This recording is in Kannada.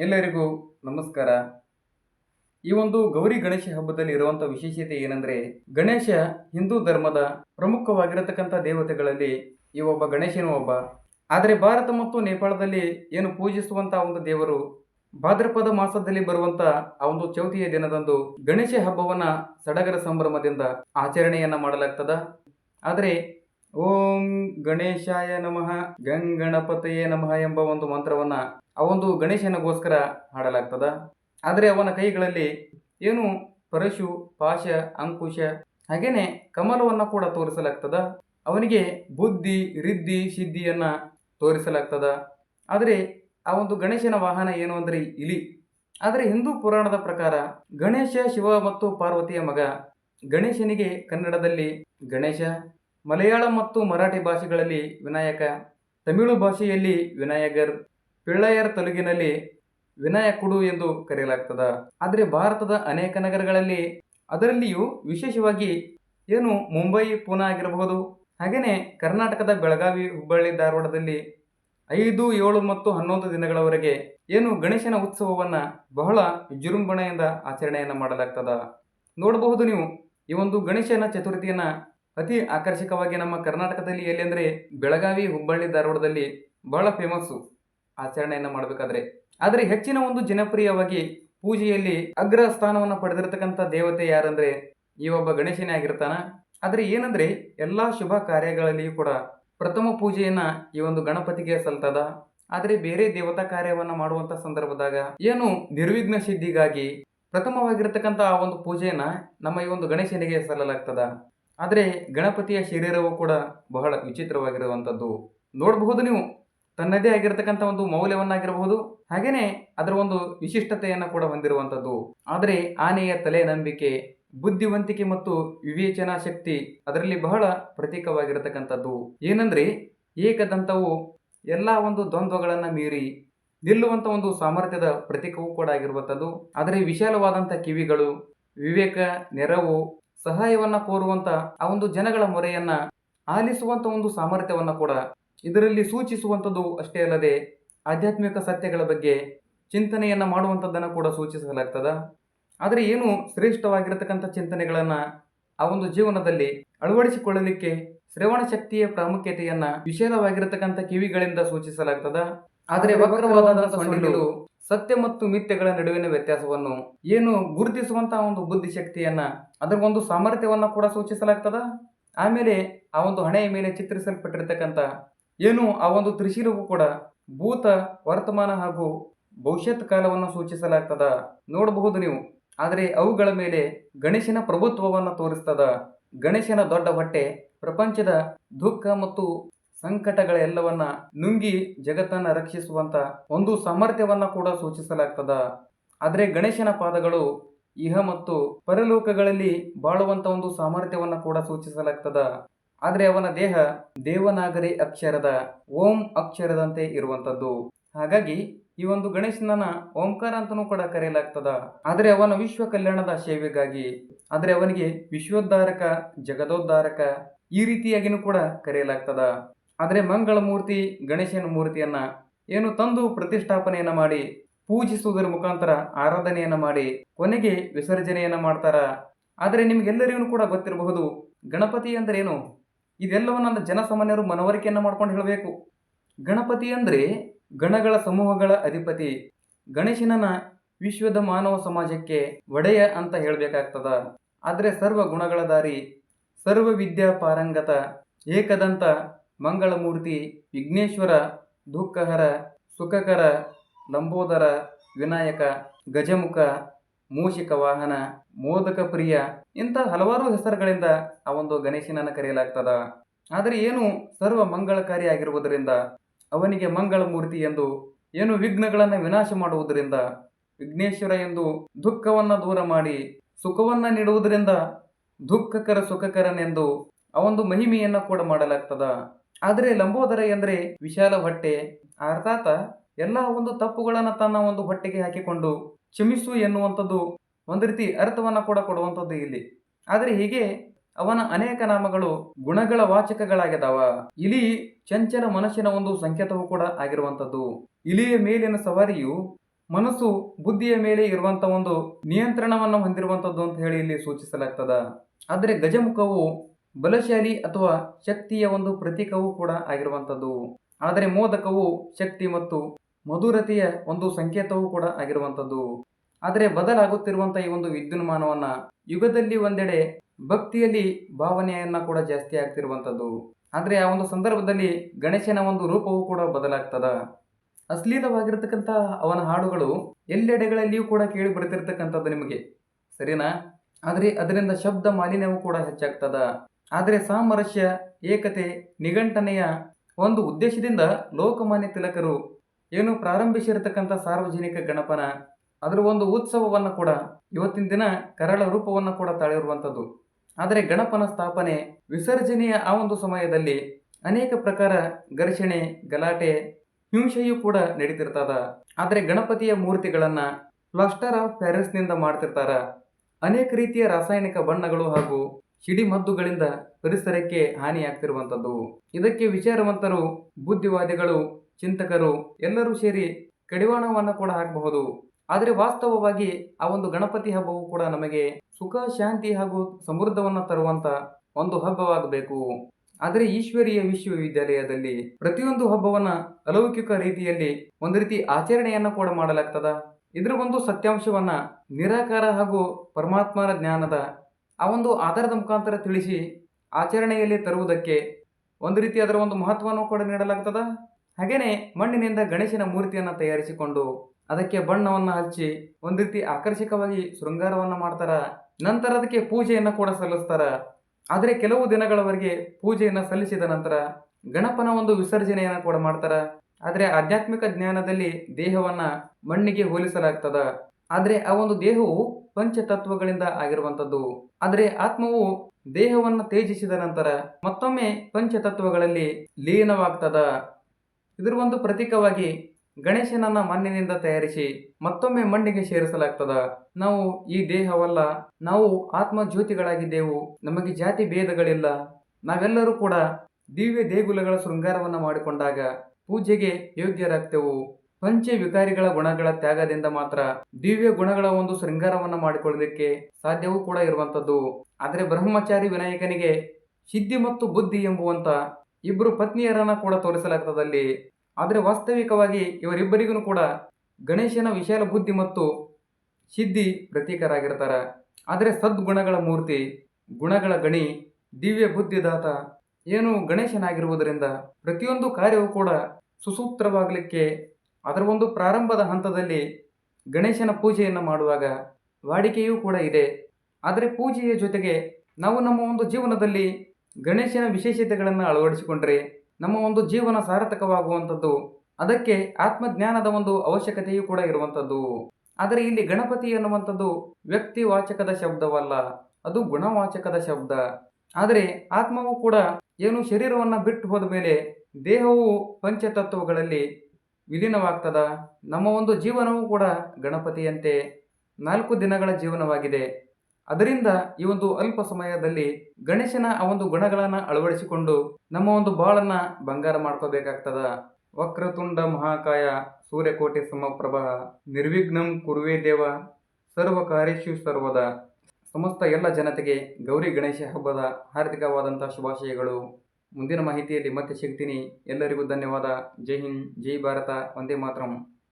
ಎಲ್ಲರಿಗೂ ನಮಸ್ಕಾರ. ಈ ಒಂದು ಗೌರಿ ಗಣೇಶ ಹಬ್ಬದಲ್ಲಿ ಇರುವಂಥ ವಿಶೇಷತೆ ಏನಂದ್ರೆ, ಗಣೇಶ ಹಿಂದೂ ಧರ್ಮದ ಪ್ರಮುಖವಾಗಿರತಕ್ಕಂಥ ದೇವತೆಗಳಲ್ಲಿ ಈ ಒಬ್ಬ ಗಣೇಶನೂ ಒಬ್ಬ. ಆದರೆ ಭಾರತ ಮತ್ತು ನೇಪಾಳದಲ್ಲಿ ಏನು ಪೂಜಿಸುವಂಥ ಒಂದು ದೇವರು ಭಾದ್ರಪದ ಮಾಸದಲ್ಲಿ ಬರುವಂತ ಆ ಒಂದು ಚೌತಿಯ ದಿನದಂದು ಗಣೇಶ ಹಬ್ಬವನ್ನ ಸಡಗರ ಸಂಭ್ರಮದಿಂದ ಆಚರಣೆಯನ್ನ ಮಾಡಲಾಗ್ತದ. ಆದರೆ ಓಂ ಗಣೇಶಾಯ ನಮಃ ಗಂಗಣಪತಯೇ ನಮಃ ಎಂಬ ಒಂದು ಮಂತ್ರವನ್ನ ಆ ಒಂದು ಗಣೇಶನಿಗೋಸ್ಕರ ಹಾಡಲಾಗ್ತದ. ಆದರೆ ಅವನ ಕೈಗಳಲ್ಲಿ ಏನು ಪರಶು, ಪಾಶ, ಅಂಕುಶ, ಹಾಗೇನೆ ಕಮಲವನ್ನು ಕೂಡ ತೋರಿಸಲಾಗ್ತದ. ಅವನಿಗೆ ಬುದ್ಧಿ, ರಿದ್ಧಿ, ಸಿದ್ಧಿಯನ್ನು ತೋರಿಸಲಾಗ್ತದ. ಆದರೆ ಆ ಒಂದು ಗಣೇಶನ ವಾಹನ ಏನು ಅಂದರೆ ಇಲಿ. ಆದರೆ ಹಿಂದೂ ಪುರಾಣದ ಪ್ರಕಾರ ಗಣೇಶ, ಶಿವ ಮತ್ತು ಪಾರ್ವತಿಯ ಮಗ ಗಣೇಶನಿಗೆ ಕನ್ನಡದಲ್ಲಿ ಗಣೇಶ. ಮಲಯಾಳಂ ಮತ್ತು ಮರಾಠಿ ಭಾಷೆಗಳಲ್ಲಿ ವಿನಾಯಕ, ತಮಿಳು ಭಾಷೆಯಲ್ಲಿ ವಿನಾಯಗರ್ ಪಿಳ್ಳಯರ್ ತೆಲುಗಿನಲ್ಲಿ ವಿನಾಯಕುಡು ಎಂದು ಕರೆಯಲಾಗ್ತದ. ಆದರೆ ಭಾರತದ ಅನೇಕ ನಗರಗಳಲ್ಲಿ ಅದರಲ್ಲಿಯೂ ವಿಶೇಷವಾಗಿ ಏನು ಮುಂಬೈ, ಪೂನಾ ಆಗಿರಬಹುದು. ಹಾಗೆಯೇ ಕರ್ನಾಟಕದ ಬೆಳಗಾವಿ, ಹುಬ್ಬಳ್ಳಿ, ಧಾರವಾಡದಲ್ಲಿ ಐದು, ಏಳು ಮತ್ತು ಹನ್ನೊಂದು ದಿನಗಳವರೆಗೆ ಏನು ಗಣೇಶನ ಉತ್ಸವವನ್ನು ಬಹಳ ವಿಜೃಂಭಣೆಯಿಂದ ಆಚರಣೆಯನ್ನು ಮಾಡಲಾಗ್ತದ. ನೋಡಬಹುದು ನೀವು ಈ ಒಂದು ಗಣೇಶನ ಚತುರ್ಥಿಯನ್ನ ಅತಿ ಆಕರ್ಷಕವಾಗಿ ನಮ್ಮ ಕರ್ನಾಟಕದಲ್ಲಿ ಎಲ್ಲಿ ಅಂದರೆ ಬೆಳಗಾವಿ, ಹುಬ್ಬಳ್ಳಿ, ಧಾರವಾಡದಲ್ಲಿ ಬಹಳ ಫೇಮಸ್ಸು ಆಚರಣೆಯನ್ನು ಮಾಡಬೇಕಾದ್ರೆ. ಆದರೆ ಹೆಚ್ಚಿನ ಒಂದು ಜನಪ್ರಿಯವಾಗಿ ಪೂಜೆಯಲ್ಲಿ ಅಗ್ರ ಸ್ಥಾನವನ್ನು ಪಡೆದಿರತಕ್ಕಂಥ ದೇವತೆ ಯಾರಂದರೆ ಈ ಒಬ್ಬ ಗಣೇಶನೇ ಆಗಿರ್ತಾನ. ಆದರೆ ಏನಂದ್ರೆ ಎಲ್ಲ ಶುಭ ಕಾರ್ಯಗಳಲ್ಲಿಯೂ ಕೂಡ ಪ್ರಥಮ ಪೂಜೆಯನ್ನ ಈ ಒಂದು ಗಣಪತಿಗೆ ಸಲ್ತದ. ಆದರೆ ಬೇರೆ ದೇವತಾ ಕಾರ್ಯವನ್ನು ಮಾಡುವಂತ ಸಂದರ್ಭದಾಗ ಏನು ನಿರ್ವಿಘ್ನ ಸಿದ್ಧಿಗಾಗಿ ಪ್ರಥಮವಾಗಿರ್ತಕ್ಕಂಥ ಆ ಒಂದು ಪೂಜೆಯನ್ನ ನಮ್ಮ ಈ ಒಂದು ಗಣೇಶನಿಗೆ ಸಲ್ಲಲಾಗ್ತದ. ಆದರೆ ಗಣಪತಿಯ ಶರೀರವು ಕೂಡ ಬಹಳ ವಿಚಿತ್ರವಾಗಿರುವಂಥದ್ದು ನೋಡಬಹುದು ನೀವು. ತನ್ನದೇ ಆಗಿರತಕ್ಕಂಥ ಒಂದು ಮೌಲ್ಯವನ್ನಾಗಿರಬಹುದು. ಹಾಗೆಯೇ ಅದರ ಒಂದು ವಿಶಿಷ್ಟತೆಯನ್ನು ಕೂಡ ಹೊಂದಿರುವಂಥದ್ದು ಆದರೆ ಆನೆಯ ತಲೆ ನಂಬಿಕೆ ಬುದ್ಧಿವಂತಿಕೆ ಮತ್ತು ವಿವೇಚನಾ ಶಕ್ತಿ ಅದರಲ್ಲಿ ಬಹಳ ಪ್ರತೀಕವಾಗಿರತಕ್ಕಂಥದ್ದು. ಏನಂದ್ರೆ ಏಕದಂತವು ಎಲ್ಲ ಒಂದು ದ್ವಂದ್ವಗಳನ್ನು ಮೀರಿ ನಿಲ್ಲುವಂಥ ಒಂದು ಸಾಮರ್ಥ್ಯದ ಪ್ರತೀಕವೂ ಕೂಡ ಆಗಿರುವಂಥದ್ದು ಆದರೆ ವಿಶಾಲವಾದಂಥ ಕಿವಿಗಳು, ವಿವೇಕ, ನೆರವು ಸಹಾಯವನ್ನ ಕೋರುವಂತ ಆ ಒಂದು ಜನಗಳ ಮೊರೆಯನ್ನ ಆಲಿಸುವಂತ ಒಂದು ಸಾಮರ್ಥ್ಯವನ್ನ ಕೂಡ ಇದರಲ್ಲಿ ಸೂಚಿಸುವಂಥದ್ದು ಅಷ್ಟೇ ಅಲ್ಲದೆ ಆಧ್ಯಾತ್ಮಿಕ ಸತ್ಯಗಳ ಬಗ್ಗೆ ಚಿಂತನೆಯನ್ನ ಮಾಡುವಂಥದ್ದನ್ನು ಕೂಡ ಸೂಚಿಸಲಾಗ್ತದ. ಆದರೆ ಏನು ಶ್ರೇಷ್ಠವಾಗಿರತಕ್ಕಂಥ ಚಿಂತನೆಗಳನ್ನ ಆ ಒಂದು ಜೀವನದಲ್ಲಿ ಅಳವಡಿಸಿಕೊಳ್ಳಲಿಕ್ಕೆ ಶ್ರವಣ ಶಕ್ತಿಯ ಪ್ರಾಮುಖ್ಯತೆಯನ್ನ ವಿಶಾಲವಾಗಿರತಕ್ಕಂಥ ಕಿವಿಗಳಿಂದ ಸೂಚಿಸಲಾಗ್ತದ. ಆದರೆ ವಕ್ರವಾದ ಸತ್ಯ ಮತ್ತು ಮಿಥ್ಯಗಳ ನಡುವಿನ ವ್ಯತ್ಯಾಸವನ್ನು ಏನು ಗುರುತಿಸುವಂತಹ ಒಂದು ಬುದ್ಧಿಶಕ್ತಿಯನ್ನ ಅದರ ಒಂದು ಸಾಮರ್ಥ್ಯವನ್ನ ಕೂಡ ಸೂಚಿಸಲಾಗ್ತದ? ಆಮೇಲೆ ಆ ಒಂದು ಹಣೆಯ ಮೇಲೆ ಚಿತ್ರಿಸಲ್ಪಟ್ಟಿರ್ತಕ್ಕಂಥ ಏನು ಆ ಒಂದು ತ್ರಿಶಿರವು ಕೂಡ ಭೂತ, ವರ್ತಮಾನ ಹಾಗೂ ಭವಿಷ್ಯತ್ ಕಾಲವನ್ನು ಸೂಚಿಸಲಾಗ್ತದ? ನೋಡಬಹುದು ನೀವು. ಆದರೆ ಅವುಗಳ ಮೇಲೆ ಗಣೇಶನ ಪ್ರಭುತ್ವವನ್ನು ತೋರಿಸ್ತದ. ಗಣೇಶನ ದೊಡ್ಡ ಹೊಟ್ಟೆ ಪ್ರಪಂಚದ ದುಃಖ ಮತ್ತು ಸಂಕಟಗಳ ಎಲ್ಲವನ್ನ ನುಂಗಿ ಜಗತ್ತನ್ನ ರಕ್ಷಿಸುವಂತ ಒಂದು ಸಾಮರ್ಥ್ಯವನ್ನ ಕೂಡ ಸೂಚಿಸಲಾಗ್ತದ. ಆದರೆ ಗಣೇಶನ ಪಾದಗಳು ಇಹ ಮತ್ತು ಪರಲೋಕಗಳಲ್ಲಿ ಬಾಳುವಂತ ಒಂದು ಸಾಮರ್ಥ್ಯವನ್ನ ಕೂಡ ಸೂಚಿಸಲಾಗ್ತದ. ಆದರೆ ಅವನ ದೇಹ ದೇವನಾಗರಿ ಅಕ್ಷರದ, ಓಂ ಅಕ್ಷರದಂತೆ ಇರುವಂತದ್ದು. ಹಾಗಾಗಿ ಈ ಒಂದು ಗಣೇಶನನ್ನ ಓಂಕಾರ ಅಂತನೂ ಕೂಡ ಕರೆಯಲಾಗ್ತದ. ಆದರೆ ಅವನ ವಿಶ್ವ ಕಲ್ಯಾಣದ ಸೇವೆಗಾಗಿ, ಆದರೆ ಅವನಿಗೆ ವಿಶ್ವೋದ್ಧಾರಕ, ಜಗದೋದ್ಧಾರಕ ಈ ರೀತಿಯಾಗಿನೂ ಕೂಡ ಕರೆಯಲಾಗ್ತದ. ಆದರೆ ಮಂಗಳ ಮೂರ್ತಿ ಗಣೇಶನ ಮೂರ್ತಿಯನ್ನು ಏನು ತಂದು ಪ್ರತಿಷ್ಠಾಪನೆಯನ್ನು ಮಾಡಿ ಪೂಜಿಸುವುದರ ಮುಖಾಂತರ ಆರಾಧನೆಯನ್ನು ಮಾಡಿ ಕೊನೆಗೆ ವಿಸರ್ಜನೆಯನ್ನು ಮಾಡ್ತಾರ. ಆದರೆ ನಿಮಗೆಲ್ಲರಿಗೂ ಕೂಡ ಗೊತ್ತಿರಬಹುದು, ಗಣಪತಿ ಅಂದ್ರೆ ಏನು? ಇದೆಲ್ಲವನ್ನ ಜನಸಾಮಾನ್ಯರು ಮನವರಿಕೆಯನ್ನು ಮಾಡ್ಕೊಂಡು ಹೇಳಬೇಕು. ಗಣಪತಿ ಅಂದರೆ ಗಣಗಳ ಸಮೂಹಗಳ ಅಧಿಪತಿ. ಗಣೇಶನನ್ನ ವಿಶ್ವದ ಮಾನವ ಸಮಾಜಕ್ಕೆ ಒಡೆಯ ಅಂತ ಹೇಳಬೇಕಾಗ್ತದ. ಆದರೆ ಸರ್ವ ಗುಣಗಳ ದಾರಿ, ಸರ್ವ ವಿದ್ಯಾ ಪಾರಂಗತ, ಏಕದಂತ ಮಂಗಳಮೂರ್ತಿ ವಿಘ್ನೇಶ್ವರ, ದುಃಖಹರ, ಸುಖಕರ, ಲಂಬೋದರ, ವಿನಾಯಕ, ಗಜಮುಖ, ಮೂಷಿಕ ವಾಹನ, ಮೋದಕ ಪ್ರಿಯ ಇಂಥ ಹಲವಾರು ಹೆಸರುಗಳಿಂದ ಆ ಒಂದು ಗಣೇಶನನ್ನು ಕರೆಯಲಾಗ್ತದ. ಆದರೆ ಏನು ಸರ್ವ ಮಂಗಳಕಾರಿ ಆಗಿರುವುದರಿಂದ, ಅವನಿಗೆ ಮಂಗಳ ಮೂರ್ತಿ ಎಂದು ಏನು ವಿಘ್ನಗಳನ್ನು ವಿನಾಶ ಮಾಡುವುದರಿಂದ, ವಿಘ್ನೇಶ್ವರ ಎಂದು ದುಃಖವನ್ನು ದೂರ ಮಾಡಿ ಸುಖವನ್ನು ನೀಡುವುದರಿಂದ ದುಃಖಕರ ಸುಖಕರನೆಂದು ಆ ಒಂದು ಮಹಿಮೆಯನ್ನು ಕೂಡ ಮಾಡಲಾಗ್ತದ. ಆದರೆ ಲಂಬೋದರ ಎಂದರೆ ವಿಶಾಲ ಹೊಟ್ಟೆ ಅರ್ಥಾತ ಎಲ್ಲ ಒಂದು ತಪ್ಪುಗಳನ್ನು ತನ್ನ ಒಂದು ಹೊಟ್ಟೆಗೆ ಹಾಕಿಕೊಂಡು ಕ್ಷಮಿಸು ಎನ್ನುವಂಥದ್ದು ಒಂದು ರೀತಿ ಅರ್ಥವನ್ನು ಕೂಡ ಕೊಡುವಂಥದ್ದು ಇಲ್ಲಿ. ಆದರೆ ಹೀಗೆ ಅವನ ಅನೇಕ ನಾಮಗಳು ಗುಣಗಳ ವಾಚಕಗಳಾಗಿದಾವ ಇಲಿ ಚಂಚಲ ಮನಸ್ಸಿನ ಒಂದು ಸಂಕೇತವೂ ಕೂಡ ಆಗಿರುವಂಥದ್ದು. ಇಲಿಯ ಮೇಲಿನ ಸವಾರಿಯು ಮನಸ್ಸು ಬುದ್ಧಿಯ ಮೇಲೆ ಇರುವಂತ ಒಂದು ನಿಯಂತ್ರಣವನ್ನು ಹೊಂದಿರುವಂತದ್ದು ಅಂತ ಹೇಳಿ ಇಲ್ಲಿ ಸೂಚಿಸಲಾಗ್ತದ. ಆದರೆ ಗಜಮುಖವು ಬಲಶಾಲಿ ಅಥವಾ ಶಕ್ತಿಯ ಒಂದು ಪ್ರತೀಕವೂ ಕೂಡ ಆಗಿರುವಂಥದ್ದು. ಆದರೆ ಮೋದಕವು ಶಕ್ತಿ ಮತ್ತು ಮಧುರತೆಯ ಒಂದು ಸಂಕೇತವೂ ಕೂಡ ಆಗಿರುವಂಥದ್ದು. ಆದರೆ ಬದಲಾಗುತ್ತಿರುವಂಥ ಈ ಒಂದು ವಿದ್ಯುನ್ಮಾನವನ್ನ ಯುಗದಲ್ಲಿ ಒಂದೆಡೆ ಭಕ್ತಿಯಲ್ಲಿ ಭಾವನೆಯನ್ನ ಕೂಡ ಜಾಸ್ತಿ ಆಗ್ತಿರುವಂಥದ್ದು. ಆದರೆ ಆ ಒಂದು ಸಂದರ್ಭದಲ್ಲಿ ಗಣೇಶನ ಒಂದು ರೂಪವೂ ಕೂಡ ಬದಲಾಗ್ತದ. ಅಶ್ಲೀಲವಾಗಿರ್ತಕ್ಕಂಥ ಅವನ ಹಾಡುಗಳು ಎಲ್ಲೆಡೆಗಳಲ್ಲಿಯೂ ಕೂಡ ಕೇಳಿ ಬರ್ತಿರ್ತಕ್ಕಂಥದ್ದು ನಿಮಗೆ. ಸರಿನಾ? ಆದರೆ ಅದರಿಂದ ಶಬ್ದ ಮಾಲಿನ್ಯವೂ ಕೂಡ ಹೆಚ್ಚಾಗ್ತದ. ಆದರೆ ಸಾಮರಸ್ಯ, ಏಕತೆ, ನಿಘಂಟನೆಯ ಒಂದು ಉದ್ದೇಶದಿಂದ ಲೋಕಮಾನ್ಯ ತಿಲಕರು ಏನು ಪ್ರಾರಂಭಿಸಿರತಕ್ಕಂಥ ಸಾರ್ವಜನಿಕ ಗಣಪನ, ಅದರ ಒಂದು ಉತ್ಸವವನ್ನು ಕೂಡ ಇವತ್ತಿನ ದಿನ ಕರಳ ರೂಪವನ್ನು ಕೂಡ ತಾಳಿರುವಂಥದ್ದು. ಆದರೆ ಗಣಪನ ಸ್ಥಾಪನೆ, ವಿಸರ್ಜನೆಯ ಆ ಒಂದು ಸಮಯದಲ್ಲಿ ಅನೇಕ ಪ್ರಕಾರ ಘರ್ಷಣೆ, ಗಲಾಟೆ, ಹಿಂಸೆಯೂ ಕೂಡ ನಡೀತಿರ್ತದ. ಆದರೆ ಗಣಪತಿಯ ಮೂರ್ತಿಗಳನ್ನು ಪ್ಲಾಸ್ಟರ್ ಆಫ್ ಪ್ಯಾರಿಸ್ನಿಂದ ಮಾಡ್ತಿರ್ತಾರ. ಅನೇಕ ರೀತಿಯ ರಾಸಾಯನಿಕ ಬಣ್ಣಗಳು ಹಾಗೂ ಸಿಡಿಮದ್ದುಗಳಿಂದ ಪರಿಸರಕ್ಕೆ ಹಾನಿಯಾಗ್ತಿರುವಂಥದ್ದು. ಇದಕ್ಕೆ ವಿಚಾರವಂತರು, ಬುದ್ಧಿವಾದಿಗಳು, ಚಿಂತಕರು ಎಲ್ಲರೂ ಸೇರಿ ಕಡಿವಾಣವನ್ನು ಕೂಡ ಹಾಕಬಹುದು. ಆದರೆ ವಾಸ್ತವವಾಗಿ ಆ ಒಂದು ಗಣಪತಿ ಹಬ್ಬವು ಕೂಡ ನಮಗೆ ಸುಖ, ಶಾಂತಿ ಹಾಗೂ ಸಮೃದ್ಧವನ್ನು ತರುವಂತ ಒಂದು ಹಬ್ಬವಾಗಬೇಕು. ಆದರೆ ಈಶ್ವರೀಯ ವಿಶ್ವವಿದ್ಯಾಲಯದಲ್ಲಿ ಪ್ರತಿಯೊಂದು ಹಬ್ಬವನ್ನ ಅಲೌಕಿಕ ರೀತಿಯಲ್ಲಿ ಒಂದು ರೀತಿ ಆಚರಣೆಯನ್ನ ಕೂಡ ಮಾಡಲಾಗ್ತದ. ಇದರ ಒಂದು ಸತ್ಯಾಂಶವನ್ನ ನಿರಾಕಾರ ಹಾಗೂ ಪರಮಾತ್ಮರ ಜ್ಞಾನದ ಆ ಒಂದು ಆಧಾರದ ಮುಖಾಂತರ ತಿಳಿಸಿ ಆಚರಣೆಯಲ್ಲಿ ತರುವುದಕ್ಕೆ ಒಂದು ರೀತಿ ಅದರ ಒಂದು ಮಹತ್ವವನ್ನು ಕೂಡ ನೀಡಲಾಗ್ತದ? ಹಾಗೆಯೇ ಮಣ್ಣಿನಿಂದ ಗಣೇಶನ ಮೂರ್ತಿಯನ್ನು ತಯಾರಿಸಿಕೊಂಡು ಅದಕ್ಕೆ ಬಣ್ಣವನ್ನು ಹಚ್ಚಿ ಒಂದು ರೀತಿ ಆಕರ್ಷಕವಾಗಿ ಶೃಂಗಾರವನ್ನು ಮಾಡ್ತಾರ. ನಂತರ ಅದಕ್ಕೆ ಪೂಜೆಯನ್ನು ಕೂಡ ಸಲ್ಲಿಸ್ತಾರ. ಆದರೆ ಕೆಲವು ದಿನಗಳವರೆಗೆ ಪೂಜೆಯನ್ನು ಸಲ್ಲಿಸಿದ ನಂತರ ಗಣಪನ ಒಂದು ವಿಸರ್ಜನೆಯನ್ನು ಕೂಡ ಮಾಡ್ತಾರ. ಆದರೆ ಆಧ್ಯಾತ್ಮಿಕ ಜ್ಞಾನದಲ್ಲಿ ದೇಹವನ್ನು ಮಣ್ಣಿಗೆ ಹೋಲಿಸಲಾಗ್ತದ. ಆದರೆ ಆ ಒಂದು ದೇಹವು ಪಂಚತತ್ವಗಳಿಂದ ಆಗಿರುವಂಥದ್ದು. ಆದರೆ ಆತ್ಮವು ದೇಹವನ್ನು ತೇಜಿಸಿದ ನಂತರ ಮತ್ತೊಮ್ಮೆ ಪಂಚತತ್ವಗಳಲ್ಲಿ ಲೀನವಾಗ್ತದ. ಇದರ ಒಂದು ಪ್ರತೀಕವಾಗಿ ಗಣೇಶನನ್ನ ಮಣ್ಣಿನಿಂದ ತಯಾರಿಸಿ ಮತ್ತೊಮ್ಮೆ ಮಣ್ಣಿಗೆ ಸೇರಿಸಲಾಗ್ತದ. ನಾವು ಈ ದೇಹವಲ್ಲ, ನಾವು ಆತ್ಮ ಜ್ಯೋತಿಗಳಾಗಿದ್ದೆವು ನಮಗೆ ಜಾತಿ ಭೇದಗಳಿಲ್ಲ. ನಾವೆಲ್ಲರೂ ಕೂಡ ದಿವ್ಯ ದೇಗುಲಗಳ ಶೃಂಗಾರವನ್ನು ಮಾಡಿಕೊಂಡಾಗ ಪೂಜೆಗೆ ಯೋಗ್ಯರಾಗ್ತೆವು. ಪಂಚ ವಿಕಾರಿಗಳ ಗುಣಗಳ ತ್ಯಾಗದಿಂದ ಮಾತ್ರ ದಿವ್ಯ ಗುಣಗಳ ಒಂದು ಶೃಂಗಾರವನ್ನು ಮಾಡಿಕೊಳ್ಳಲಿಕ್ಕೆ ಸಾಧ್ಯವೂ ಕೂಡ ಇರುವಂತದ್ದು ಆದರೆ ಬ್ರಹ್ಮಚಾರಿ ವಿನಾಯಕನಿಗೆ ಸಿದ್ಧಿ ಮತ್ತು ಬುದ್ಧಿ ಎಂಬುವಂತ ಇಬ್ಬರು ಪತ್ನಿಯರನ್ನ ಕೂಡ ತೋರಿಸಲಾಗ್ತದಲ್ಲಿ. ಆದರೆ ವಾಸ್ತವಿಕವಾಗಿ ಇವರಿಬ್ಬರಿಗೂ ಕೂಡ ಗಣೇಶನ ವಿಶಾಲ ಬುದ್ಧಿ ಮತ್ತು ಸಿದ್ಧಿ ಪ್ರತೀಕರಾಗಿರ್ತಾರೆ. ಆದರೆ ಸದ್ಗುಣಗಳ ಮೂರ್ತಿ, ಗುಣಗಳ ಗಣಿ, ದಿವ್ಯ ಬುದ್ಧಿದಾತ ಏನು ಗಣೇಶನಾಗಿರುವುದರಿಂದ ಪ್ರತಿಯೊಂದು ಕಾರ್ಯವೂ ಕೂಡ ಸುಸೂತ್ರವಾಗಲಿಕ್ಕೆ ಅದರ ಒಂದು ಪ್ರಾರಂಭದ ಹಂತದಲ್ಲಿ ಗಣೇಶನ ಪೂಜೆಯನ್ನು ಮಾಡುವಾಗ ವಾಡಿಕೆಯೂ ಕೂಡ ಇದೆ. ಆದರೆ ಪೂಜೆಯ ಜೊತೆಗೆ ನಾವು ನಮ್ಮ ಒಂದು ಜೀವನದಲ್ಲಿ ಗಣೇಶನ ವಿಶೇಷತೆಗಳನ್ನು ಅಳವಡಿಸಿಕೊಂಡ್ರೆ ನಮ್ಮ ಒಂದು ಜೀವನ ಸಾರ್ಥಕವಾಗುವಂಥದ್ದು, ಅದಕ್ಕೆ ಆತ್ಮಜ್ಞಾನದ ಒಂದು ಅವಶ್ಯಕತೆಯೂ ಕೂಡ ಇರುವಂಥದ್ದು. ಆದರೆ ಇಲ್ಲಿ ಗಣಪತಿ ಎನ್ನುವಂಥದ್ದು ವ್ಯಕ್ತಿವಾಚಕದ ಶಬ್ದವಲ್ಲ, ಅದು ಗುಣವಾಚಕದ ಶಬ್ದ. ಆದರೆ ಆತ್ಮವು ಕೂಡ ಏನು ಶರೀರವನ್ನು ಬಿಟ್ಟು ಹೋದ ಮೇಲೆ ದೇಹವು ಪಂಚತತ್ವಗಳಲ್ಲಿ ವಿಲೀನವಾಗ್ತದ? ನಮ್ಮ ಒಂದು ಜೀವನವೂ ಕೂಡ ಗಣಪತಿಯಂತೆ ನಾಲ್ಕು ದಿನಗಳ ಜೀವನವಾಗಿದೆ. ಅದರಿಂದ ಈ ಒಂದು ಅಲ್ಪ ಸಮಯದಲ್ಲಿ ಗಣೇಶನ ಆ ಒಂದು ಗುಣಗಳನ್ನು ಅಳವಡಿಸಿಕೊಂಡು ನಮ್ಮ ಒಂದು ಬಾಳನ್ನು ಬಂಗಾರ ಮಾಡ್ಕೋಬೇಕಾಗ್ತದ. ವಕ್ರತುಂಡ ಮಹಾಕಾಯ, ಸೂರ್ಯಕೋಟಿ ಸಮಪ್ರಭ, ನಿರ್ವಿಘ್ನಂ ಕುರುವೇ ದೇವ, ಸರ್ವ ಕಾರ್ಯಶು ಸರ್ವದ. ಸಮಸ್ತ ಎಲ್ಲ ಜನತೆಗೆ ಗೌರಿ ಗಣೇಶ ಹಬ್ಬದ ಹಾರ್ದಿಕವಾದಂಥ ಶುಭಾಶಯಗಳು. ಮುಂದಿನ ಮಾಹಿತಿಯಲ್ಲಿ ಮತ್ತೆ ಸಿಗ್ತೀನಿ. ಎಲ್ಲರಿಗೂ ಧನ್ಯವಾದ. ಜೈ ಹಿಂದ್ ಜೈ ಭಾರತ. ಒಂದೇ ಮಾತರಂ.